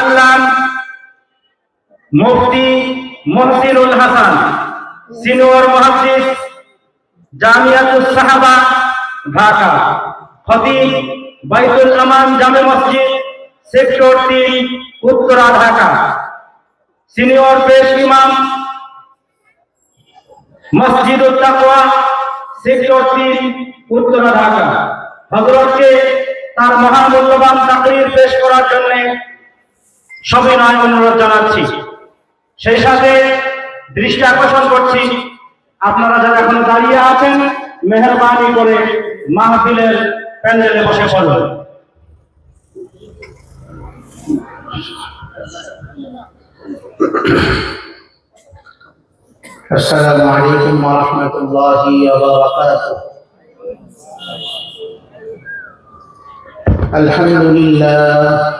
আল্লাম মুফতি মহসিনুল হাসান, সিনিয়র মুহাদ্দিস জামিয়াতুস সাহাবা, ঢাকা। খতিব বাইতুল আমান জামে মসজিদ, সেক্টর তিন, উত্তরা, ঢাকা। সিনিয়র পেশ ইমাম মসজিদ তাকওয়া, সেক্টর তিন, উত্তরা, ঢাকা। হজরতকে তার মহামূল্যবান তাকরির পেশ করার জন্য সবিনয় অনুরোধ জানাচ্ছি সেই সাথে দৃষ্টি আকর্ষণ করছি আপনারা যারা এখনো দাঁড়িয়ে আছেন মেহরবানি করে মাহফিলের প্যান্ডেলে বসে পড়ুন السلام عليكم ورحمة الله وبركاته الحمد لله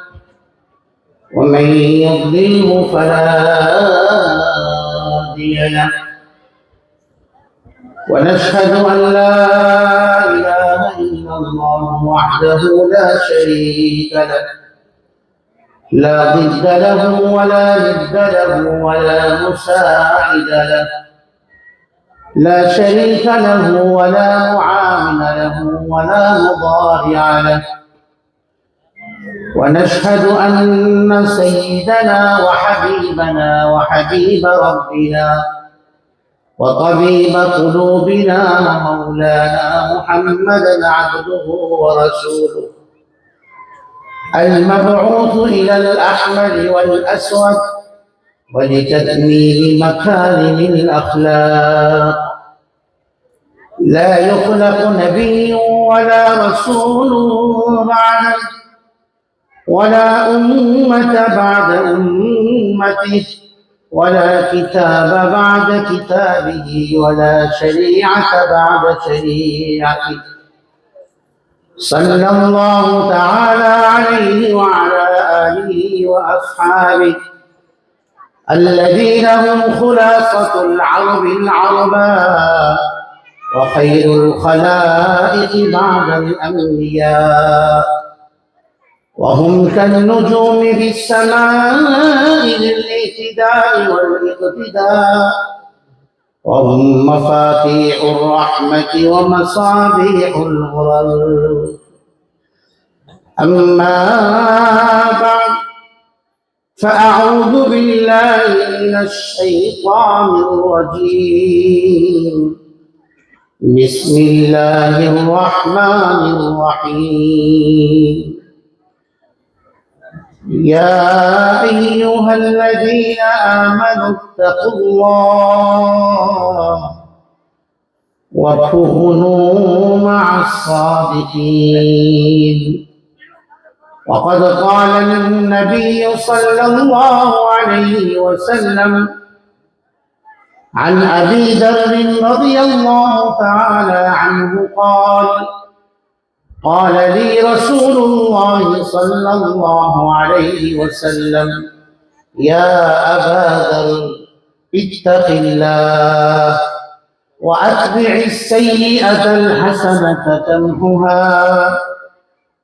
ومن يضلله فلا هادي له. ونشهد أن لا إله إلا الله وحده لا شريك له. لا ضد له ولا ند له ولا مساعد له. لا شريك له ولا معاون له ولا مضارع له. ونشهد أن سيدنا وحبيبنا وحبيب ربنا وطبيب قلوبنا مولانا محمدا عبده ورسوله المبعوث إلى الأحمر والأسود ولتكميل مكارم الأخلاق. لا يخلق نبي ولا رسول بعده ولا أمة بعد أمته ولا كتاب بعد كتابه ولا شريعة بعد شريعته. صلى الله تعالى عليه وعلى آله وأصحابه. الذين هم خلاصة العرب العرباء وخير الخلائق بعد الأنبياء. وهم كالنجوم في السماء للإهتداء والاقتداء. وهم مفاتيح الرحمة ومصابيح الغرر أما بعد فأعوذ بالله من الشيطان الرجيم. بسم الله الرحمن الرحيم. يا أيها الذين آمنوا اتقوا الله وكونوا مع الصادقين. وقد قال النبي صلى الله عليه وسلم عن أبي ذر رضي الله تعالى عنه قال قال لي رسول الله صلى الله عليه وسلم يا أبا ذر اتق الله وأتبع السيئة الحسنة تمحها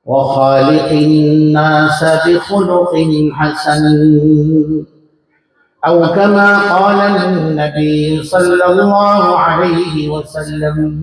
وخالق الناس بخلق حسن. أو كما قال النبي صلى الله عليه وسلم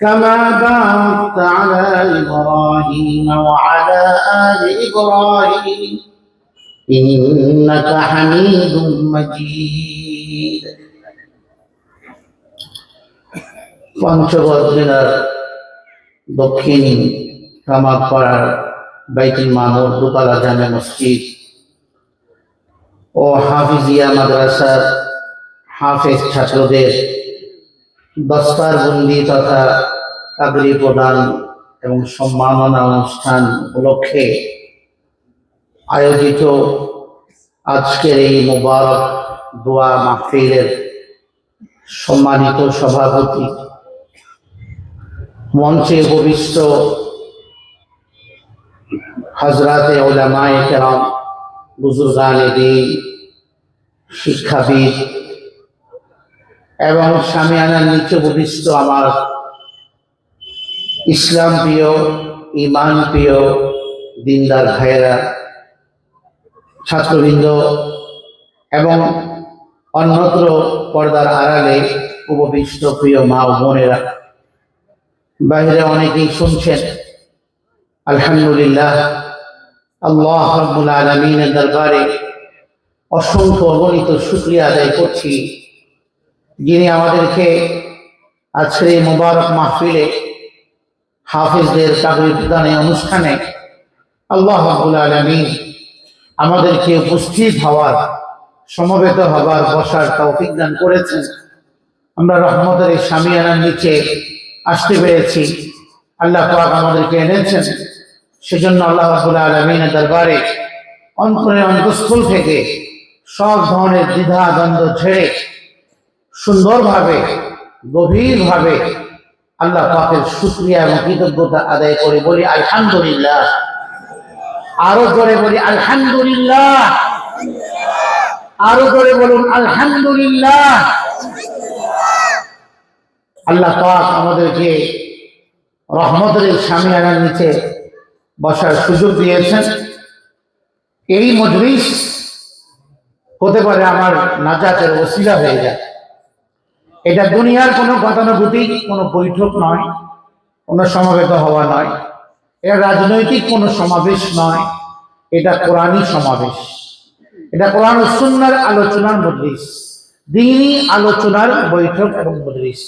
كما باركت على إبراهيم وعلى آل إبراهيم إنك حميد مجيد পঞ্চগড় জেলার দক্ষিণ কামারপাড়ার বাইতুল মামুর দোতলা জামে মসজিদ ও হাফিজিয়া মাদ্রাসার হাফেজ ছাত্রদের দস্তার বন্দি তথা কাগরি প্রদান এবং সম্মাননা অনুষ্ঠান উপলক্ষে আয়োজিত আজকের এই মোবারক দোয়া মাহফিলের সম্মানিত সভাপতি। মঞ্চে উপবিষ্ট হজরাতে ওলামায়ে কেরাম বুজুর্গানে দিন শিক্ষাবিদ এবং সামিয়ানার নিচে উপবিষ্ট আমার ইসলাম প্রিয়, ইমান প্রিয় দিনদার ভাইয়েরা, ছাত্রবৃন্দ এবং অন্যত্র পর্দার আড়ালে উপবিষ্ট প্রিয় মা বোনেরা। বাইরে অনেকেই শুনছেন, আলহামদুলিল্লাহ, আল্লাহ রব্বুল আলমিনের দরবারে অসংখ্য অগণিত শুক্রিয়া আদায় করছি। যিনি আমাদেরকে আজকের এই মুবারক মাহফিলে হাফিজদের চাকরি প্রদানের অনুষ্ঠানে আল্লাহ রব্বুল আলমিন আমাদেরকে উপস্থিত হওয়ার, সমবেত হবার বসার তৌফিক দান করেছেন। আমরা রহমতের এই সামিয়ানার নিচে আসতে পেরেছি। আল্লাহ পাক আমাদেরকে এনেছেন। সেজন্য আল্লাহ রাবুল আলমিনের দরবারে অন্তরে অন্তঃস্থল থেকে সব ধরনের দ্বিধা দ্বন্দ্ব ছেড়ে সুন্দরভাবে, গভীরভাবে আল্লাহ পাকের শুক্রিয়া এবং কৃতজ্ঞতা আদায় করে বলি, আলহামদুলিল্লাহ। আরও করে বলি, আলহামদুলিল্লাহ। আরও করে বলুন, আলহামদুলিল্লাহ। আল্লাহ পাক আমাদেরকে রহমতের স্বামী আনার নিচে বসার সুযোগ দিয়েছেন। এই মজলিস হতে পারে আমার নাজাতের ওসিলা হয়ে যায়। এটা দুনিয়ার কোনো গতানুগতিক, কোনো বৈঠক নয়, কোনো সমাবেত হওয়া নয়। এটা রাজনৈতিক কোনো সমাবেশ নয়, এটা কোরআনই সমাবেশ। এটা কোরআন সুন্নার আলোচনার মজলিস, দিনই আলোচনার বৈঠক এবং মজলিস।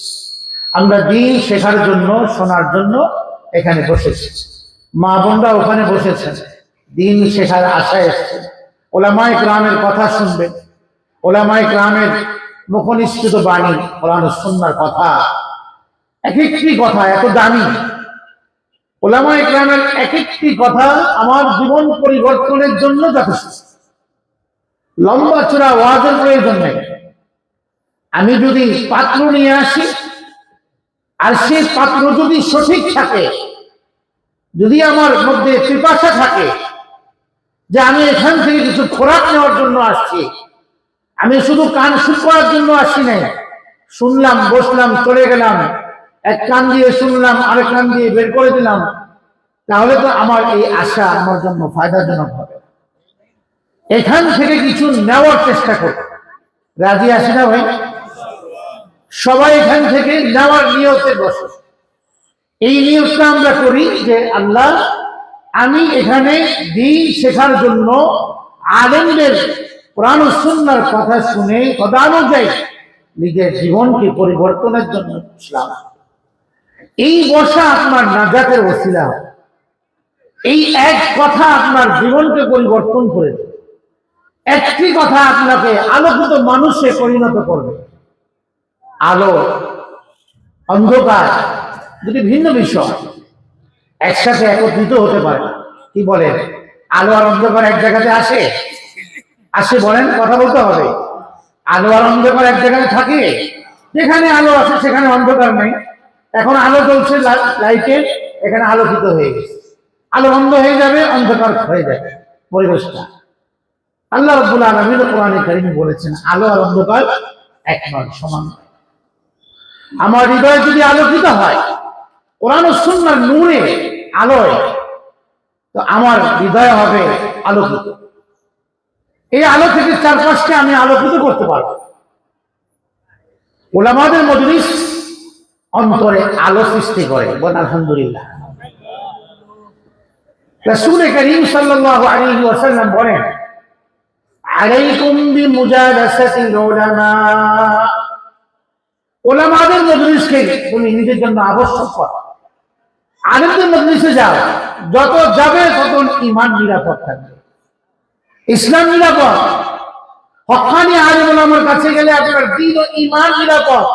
আমরা দিন শেখার জন্য, শোনার জন্য এখানে বসেছি। মা বোনরা ওখানে বসেছেন। দিন শেখার আশায় এসছেন। ওলামায় গ্রামের কথা শুনবেন। ওলামায় গ্রামের মুখনিষ্ঠিত বাণী কোরআন ও সুন্নার কথা। এক একটি কথা এত দামি। ওলামায় গ্রামের এক একটি কথা আমার জীবন পরিবর্তনের জন্য যথেষ্ট। লম্বা চূড়া ওয়াজের প্রয়োজন নেই। আমি যদি পাত্র নিয়ে আসি, আর সেই পাত্র যদি সঠিক থাকে, যদি আমার মধ্যে পিপাসা থাকে, যে আমি এখান থেকে কিছু খোরাক নেওয়ার জন্য আসছি আমি শুধু কান শুট করার জন্য আসি নাই। শুনলাম, বসলাম, চলে গেলাম। এক কান দিয়ে শুনলাম, আরেক কান দিয়ে বের করে দিলাম। তাহলে তো আমার এই আশা আমার জন্য ফায়দাজনক হবে। এখান থেকে কিছু নেওয়ার চেষ্টা করব রাজি আসি না ভাই? সবাই এখান থেকে নেওয়ার নিয়তে বসে। এই নিয়তটা আমরা করি যে, আল্লাহ, আমি এখানে দিন শেখার জন্য আলেমদের কোরআন ও সুন্নাহর কথা শুনে কথানুযায়ী নিজের জীবনকে পরিবর্তনের জন্য ইসলাম। এই বসা আপনার নাজাতের ওসিলা। এই এক কথা আপনার জীবনকে পরিবর্তন করে দেবে। একটি কথা আপনাকে আলোকিত মানুষে পরিণত করবে। আলো, অন্ধকার, দুটি ভিন্ন বিষয়। একসাথে একত্রিত হতে পারে। কি বলেন আলো আর অন্ধকার এক জায়গাতে আসে? আসে বলেন, কথা বলতে হবে। আলো আর অন্ধকার এক জায়গায় থাকে, যেখানে আলো আছে সেখানে অন্ধকার নেই। এখন আলো চলছে লাইটে, এখানে আলোকিত হয়ে গেছে। আলো বন্ধ হয়ে যাবে, অন্ধকার হয়ে যাবে পরিবেশটা। আল্লাহ রব্বুল আলমিন কোরআনে কারিম বলেছেন, আলো আর অন্ধকার এক নয়। সমান আমার হৃদয় যদি আলোকিত হয়, কোরআন সুন্নার নূরে আলোয়, তো আমার হৃদয় হবে আলোকিত। এই আলো থেকে চারপাশকে আমি আলোকিত করতে পারব। ওলামাদের মজলিস অন্তরে আলো সৃষ্টি করে, বল আলহামদুলিল্লাহ। রাসূল করিম ওয়াসাল্লাম বলেন, আলাইকুম উলামা। ওলামাদের মজলিসকে তুমি নিজের জন্য আবশ্যক কর। আলেমদের মজলিসে যাও, যত যাবে তত ইমান নিরাপদ থাকবে। ইসলাম নিরাপদ। হকানি আলেম ওলামার কাছে গেলে আপনার দিন ও ইমান নিরাপদ।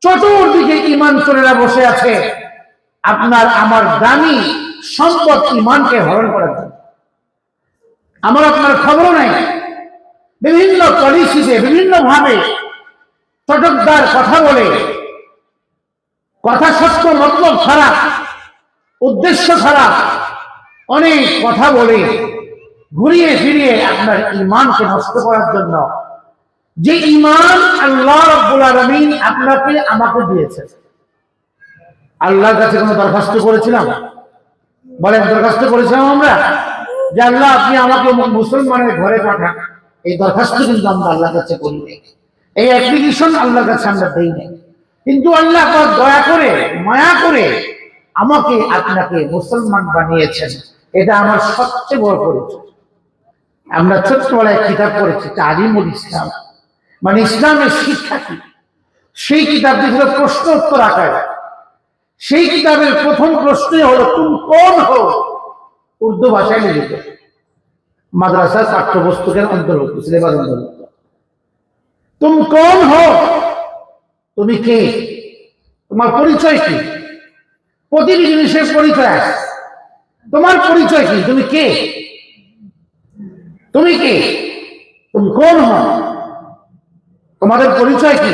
চতুর্দিকে ইমান চোরেরা বসে আছে। আপনার, আমার দামি সম্পদ ইমানকে হরণ করার জন্য। আমার আপনার খবর নাই। বিভিন্ন পলিসিতে বিভিন্ন ভাবে চটকদার কথা বলে, কথা সত্য, মতলব খারাপ, উদ্দেশ্য খারাপ, অনেক কথা বলে। ঘুরিয়ে ফিরিয়ে আপনার ইমানকে নষ্ট করার জন্য। যে ইমান আল্লাহ রব্বুল আপনাকে আমাকে দিয়েছে আল্লাহর কাছে কোনো দরখাস্ত করেছিলাম? বলেন, দরখাস্ত করেছিলাম আমরা? যে আল্লাহ, আপনি আমাকে মুসলমানের ঘরে পাঠান। এই দরখাস্ত কিন্তু আমরা আল্লাহর কাছে করি। এই অ্যাপ্লিকেশন আল্লাহর কাছে আমরা দেই নাই। কিন্তু আল্লাহ দয়া করে, মায়া করে আমাকে আপনাকে মুসলমান বানিয়েছেন। এটা আমার সবচেয়ে বড় পরিচয়। আমরা ছোট্টবেলায় কিতাব পড়েছি, তালিমুল ইসলাম। মানে ইসলামের শিক্ষা কি? সেই কিতাবটি ছিল প্রশ্ন উত্তর আকারে। সেই কিতাবের প্রথম প্রশ্নই হলো, তুমি কোন হো উর্দু ভাষায় লিখিত। মাদ্রাসার পাঠ্যপুস্তকের অন্তর্ভুক্ত, সিলেবাস অন্তর্ভুক্ত। তুমি কোন হো তুমি কে? তোমার পরিচয় কি? প্রতিটি জিনিসের পরিচয় আছে। তোমার পরিচয় কি? তুমি কে? তুমি কে তুমি কোন হো তোমাদের পরিচয় কি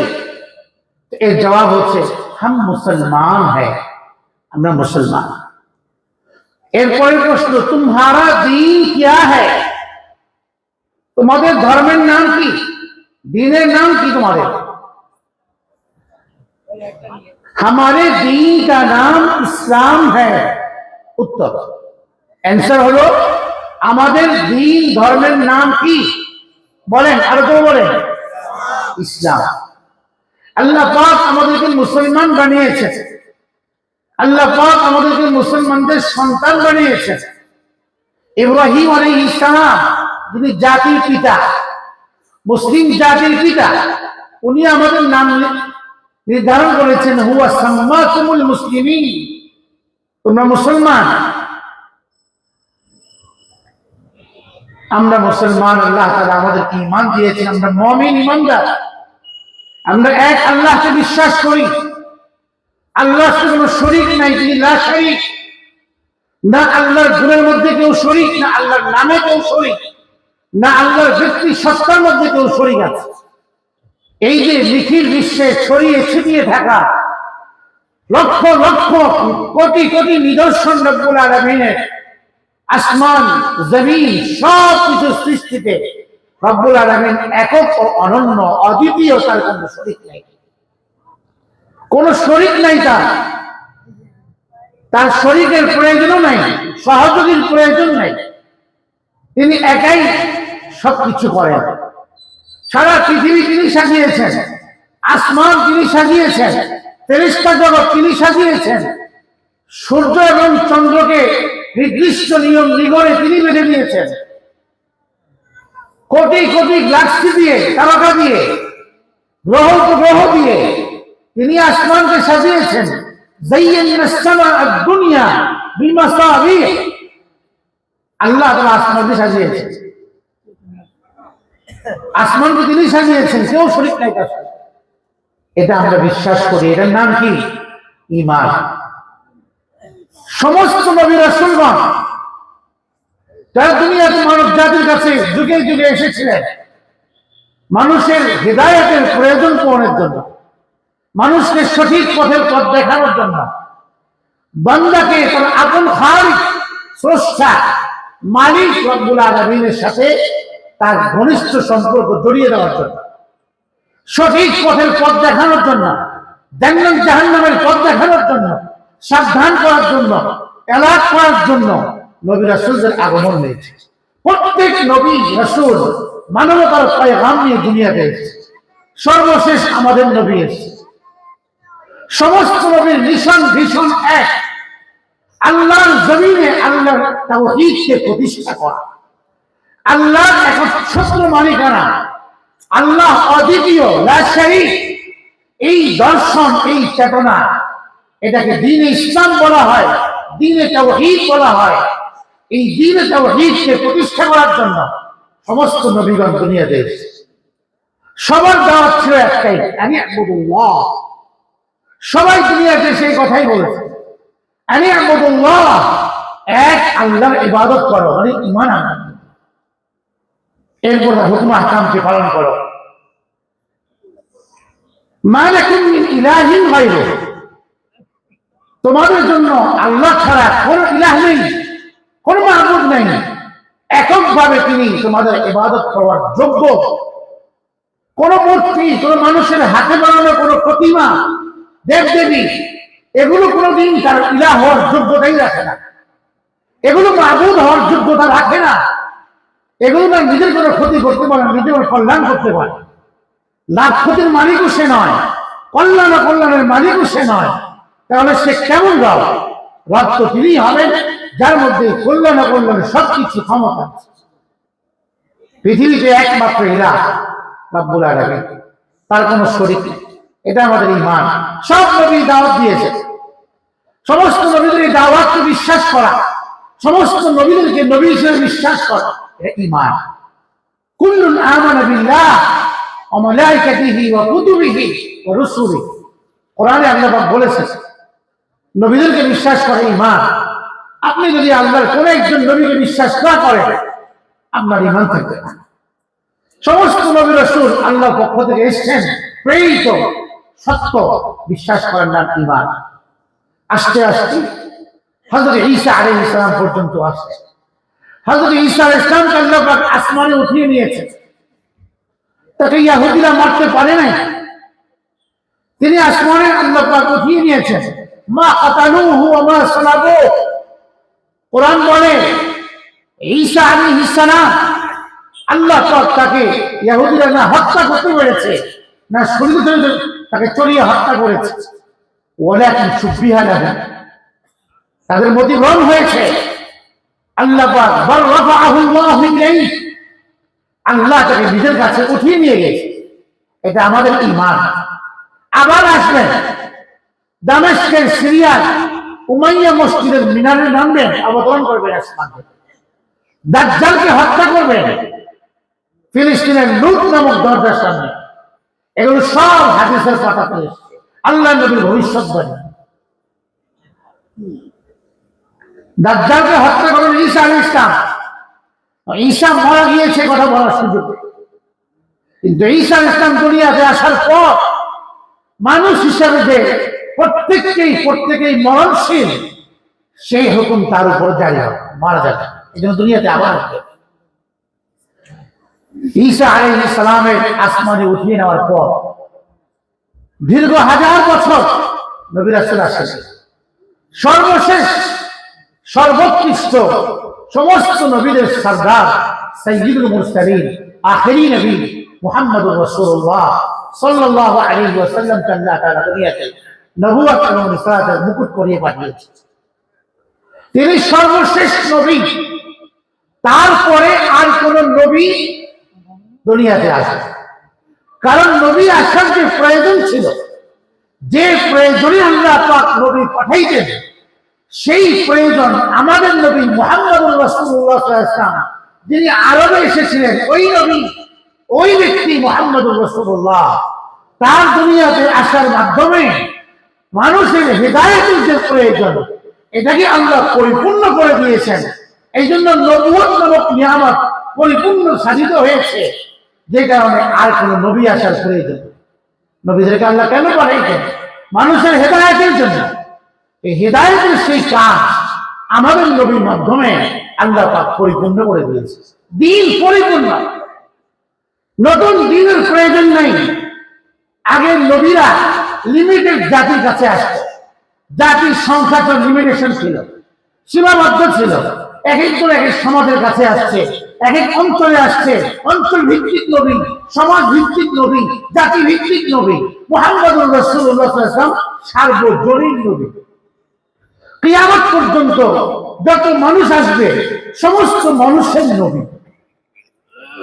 এর জবাব হচ্ছে হাম মুসলমান হ্যাঁ আমরা মুসলমান এরপরের প্রশ্ন তোমারা দিন কিয়া হ্যাঁ তোমাদের ধর্মের নাম কি দিনের নাম কি তোমাদের हमारे दीन का नाम ইসলাম है উত্তর অ্যান্সার হলো আমাদের দিন ধর্মের নাম কি? বলেন, আরও কেউ বলেন। ইসলাম। আল্লাহ পাক আমাদেরকে মুসলমান বানিয়েছে আল্লাহ পাক আমাদেরকে মুসলমানদের সন্তান বানিয়েছে ইব্রাহিম আলী ইসলাম যিনি জাতির পিতা, মুসলিম জাতির পিতা, উনি আমাদের নাম নির্ধারণ করেছেন, হুয়া সাম্মাকুমুল মুসলিমিন। তোমরা মুসলমান? আমরা মুসলমান, আল্লাহ তাআলা আমাদেরকে ঈমান দিয়েছেন, আমরা মুমিন, ঈমানদার। আমরা এক আল্লাহকে বিশ্বাস করি। আল্লাহ কোনো শরীক নাই, তিনি লা শরীক। না আল্লাহর গুণের মধ্যে কেউ শরীক, না আল্লাহর নামে কেউ শরীক, না আল্লাহর ব্যক্তি সত্তার মধ্যে কেউ শরীক আছে। এই যে নিখিল বিশ্বে ছড়িয়ে ছিটিয়ে থাকা লক্ষ লক্ষ কোটি কোটি নিদর্শন রব্বুল আলমিনের আসমান, জমিন, সব কিছু সৃষ্টিতে রব্বুল আলমিন একক ও অনন্য, অদ্বিতীয় তার কোনো শরিক নাই। কোন শরিক নাই তার। তার শরীরের প্রয়োজনও নাই, সহযোগীর প্রয়োজন নাই। তিনি একাই সবকিছু করেন। সারা পৃথিবী তিনি সাজিয়েছেন, আসমান তিনি সাজিয়েছেন ফেরিস্তা জগৎ তিনি সাজিয়েছেন। সূর্য এবং চন্দ্রকে নির্দিষ্ট নিয়ম, নিগড়ে তিনি বেঁধে দিয়েছেন কোটি কোটি গ্লাক্সি দিয়ে, তারকা দিয়ে, গ্রহ গ্রহ দিয়ে তিনি আসমানকে সাজিয়েছেন। দুনিয়া আল্লাহ তাআলা আসমানকে সাজিয়েছেন। আসমানকে তিনি সাজিয়েছেন, কেউ শরীর নাই তার এটা আমরা বিশ্বাস করি। এটার নাম কি? ইমান সমস্ত নবী রাসূলগণ যারা দুনিয়াতে মানব জাতির কাছে যুগে যুগে এসেছিলেন, মানুষের হৃদায়তের প্রয়োজন পূরণের জন্য, মানুষকে সঠিক পথের পথ দেখানোর জন্য, বান্দাকে তার আপন খালিক স্রষ্টা, মালিক রব্বুল আলমিনের সাথে তার ঘনিষ্ঠ সম্পর্ক জড়িয়ে দেওয়ার জন্য, সঠিক পথের পথ দেখানোর জন্য জান্নাত জাহান্নামের পথ দেখানোর জন্য সাবধান করার জন্য এলাক করার জন্য নবী রাসূলদের আগমন হয়েছে। প্রত্যেক নবী রাসূল মানবতার পয়গাম নিয়ে দুনিয়াতে এসেছে। সর্বশেষ আমাদের নবী এসেছে। সমস্ত নবীর মিশন ভীষণ এক। আল্লাহর জমিনে আল্লাহর তাওহীদকে প্রতিষ্ঠা করা। আল্লাহ একচ্ছত্র মালিকানা। আল্লাহ অদ্বিতীয় এই দর্শন, এই চেতনা এটাকে দিন ইসলাম বলা হয়, দিনে তাওহীদ বলা হয়। এই দিনে তাওহীদকে প্রতিষ্ঠা করার জন্য সমস্ত নবীগণ দুনিয়াতে সবার দাওয়াত ছিল একটাই আমি আবুদুল্লাহ। সবাই দুনিয়াতে সেই কথাই বলেছে। আমি আবুদুল্লাহ, এক আল্লাহর ইবাদত করো মানে ইমান এরপর হুকুম আহকামকে পালন করো। মালাকুম মিন ইলাহিন গায়রু তোমাদের জন্য আল্লাহ ছাড়া কোন ইলাহ নেই কোন মাহবুব নেই। এককভাবে তিনি তোমাদের ইবাদত করার যোগ্য। কোন মূর্তি কোন মানুষের হাতে বানানো কোন প্রতিমা দেব দেবী এগুলো কোনোদিন তার ইলাহ হওয়ার যোগ্যতাই রাখে না। এগুলো মাহবুদ হওয়ার যোগ্যতা রাখে না। এগুলো তার নিজের কোনো ক্ষতি করতে পারে না, নিজের কোনো কল্যাণ করতে পারে লাভ ক্ষতির মালিকও সে নয় কল্যাণ কল্যাণের মালিকও সে নয়। তাহলে সে কেমন রব রব তো তিনি হবেন, যার মধ্যে কল্যাণ ও কল্যাণের সবকিছু ক্ষমতা আছে। পৃথিবীতে একমাত্র ইলা রব্বুল আলামিন। তার কোনো শরীর নেই। এটা আমাদের ইমান সব নবী দাওয়াত দিয়েছে। সমস্ত নবীদের এই দাওয়াতকে বিশ্বাস করা, সমস্ত নবীদেরকে নবী হিসেবে বিশ্বাস করা, এটা ইমান কুল্লুন আমানা বিল্লাহ ওয়া মালাইকাতিহি ওয়া কুতুবিহি ওয়া রুসুলিহি। কোরআনে আল্লাহ পাক বলেছেন নবীদেরকে বিশ্বাস করে ইমান আপনি যদি আল্লাহর কোন একজন নবীকে বিশ্বাস না করেন, আপনার ইমান থাকবে না। সমস্ত নবী রসুল আল্লাহর পক্ষ থেকে এসছেন, প্রেরিত, সত্য, বিশ্বাস করেন না ইমান আস্তে আস্তে হজরত ঈসা আলাইহিস ইসলাম পর্যন্ত আসছে হজরত ঈসা আলাইহিস ইসলামকে আল্লাহ আসমানে উঠিয়ে নিয়েছে। তাকে ইয়াহুদিরা মারতে পারে নাই। তিনি আসমানে আল্লাহ পাক উঠিয়ে নিয়েছেন। মা কাতালুহু ওয়া মা সালাবু। কোরআন বলে, ঈসা আলাইহিস সালাম আল্লাহ পাক তাকে ইহুদিরা না হত্যা করতে পেরেছে, না শরীর ধরে তাকে চড়িয়ে হত্যা করেছে। ওয়ালাকিন সুববিহা লাহু। তাদের মতিভ্রম হয়েছে, আল্লাহ পাক বল রাফাআহু আল্লাহু ইলাইহি। আল্লাহ তাকে নিজের কাছে উঠিয়ে নিয়ে গেছে। এটা আমাদের ঈমান। আবার আসবেন দামেস্কের সিরিয়ার উমাইয়া মসজিদের মিনারে নামবেন অবতরণ করবেন আসমান দাজ্জালকে হত্যা করবেন ফিলিস্তিনের লুট নামক দরজার সামনে। এগুলো সব হাদিসের পাতাতে এসেছে। আল্লাহ নবীর ভবিষ্যৎবাণী দাজ্জালকে হত্যা করবেন ঈসা আলী ইসলাম ঈসা মারা গিয়েছে কথা বলার সুযোগ। কিন্তু আলী ইসলাম দুনিয়াতে আসার পর মানুষ হিসাবে যে প্রত্যেককেই, প্রত্যেকেই মরণশীল, সেই হুকুম তার উপর জারি হবে, মারা যাবে। এই জন্য দুনিয়াতে আবার আসবে। ঈসা আলী সালামের আসমানে উঠিয়ে নেওয়ার পর দীর্ঘ হাজার বছর নবীর আসল আসেন। সর্বশেষ, সর্বোৎকৃষ্ট সমস্ত নবীদের সর্দার সৈয়দুল মুরসালিন, আখেরি নবী মুহাম্মদুর রাসূলুল্লাহ। আলাইহি ওয়াসাল্লাম আল্লাহ মুকুট পরিয়ে পাঠিয়েছেন তিনি সর্বশেষ নবী। তারপরে আর কোন নবী দুনিয়াতে আসে কারণ নবী আসার যে প্রয়োজন ছিল, যে প্রয়োজনে আল্লাহ পাক নবী পাঠাইতেন, সেই প্রয়োজন আমাদের নবী সাল্লাল্লাহু আলাইহি ওয়াসাল্লাম, যিনি আরবে এসেছিলেন, ওই নবী ওই ব্যক্তি মোহাম্মদুর রাসূলুল্লাহ। তার দুনিয়াতে আসার মাধ্যমে মানুষের হেদায়েতের যে প্রয়োজন, এটাকে আল্লাহ পরিপূর্ণ করে দিয়েছেন। এই জন্য নামক নিয়ামত পরিপূর্ণ সাধিত হয়েছে, যে কারণে আর কোন নবী আসার প্রয়োজন। নবীদেরকে আল্লাহ কেন পাঠাইছেন? মানুষের হেদায়েতের জন্য। এই হেদায়েতের সেই কাজ আমাদের নবীর মাধ্যমে আল্লাহ পাক পরিপূর্ণ করে দিয়েছে দিন পরিপূর্ণ। নতুন দিনের প্রয়োজন নেই। আগের নবীরা লিমিটেড জাতির কাছে আসতো। জাতির সংখ্যা তো লিমিটেশন ছিল। সীমাবদ্ধ ছিল। এক একজন এক এক সমাজের কাছে আসছে। এক এক অঞ্চলে আসছে অঞ্চল ভিত্তিক নবী সমাজ ভিত্তিক নবী জাতি ভিত্তিক নবী মোহাম্মদুর রসুল্লাহাম সার্বজনীন নবী। কিয়ামত পর্যন্ত যত মানুষ আসবে, সমস্ত মানুষের নবী।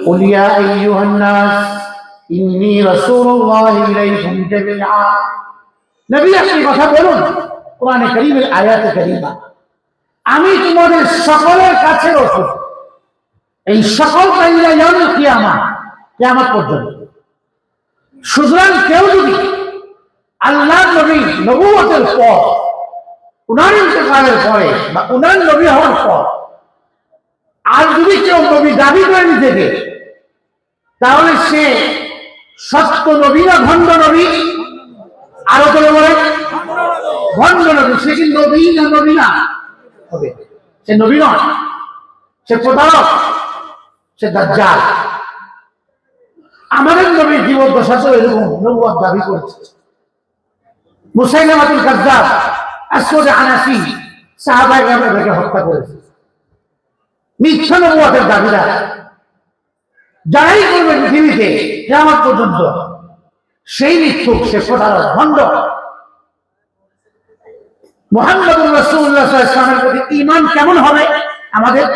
قل يا أيها الناس إني رسول الله إليكم جميعا নবী আপনি কথা বলুন কোরআনে করিমের আয়াতে করিমা আমি তোমাদের সকলের কাছে রসুল এই সকল কাহিনা যেমন কিয়ামা কিয়ামত পর্যন্ত সুতরাং কেউ যদি আল্লাহ নবী নবুয়তের পর উনার ইন্তকালের পরে বা উনার নবী হওয়ার পর আর যদি কেউ নবী দাবি করে নিজেকে তাহলে সে সত্য নবী না ভণ্ড নবী? আরও করে বলে? ভণ্ড নবী। সে কি নবী না নবী না? হবে। সে নবী নয়। সে প্রতারক। সে দাজ্জাল। আমাদের নবী জীবদ্দশা তো এরকম নবুয়ার দাবি করেছে। মুসাইলামাতুল কাজ্জাব, আসওয়াদ আনাসি সাহাবায়ে কেরামকে হত্যা করেছে। মিথ্যা নবুয়াতের দাবিদার যারাই করবে পৃথিবীতে আমার পর্যন্ত সেই মৃত্যু সে প্রধান ভণ্ড মোহাম্মদ রসুল্লাহ ইসলামের প্রতি ইমান কেমন হবে? আমাদের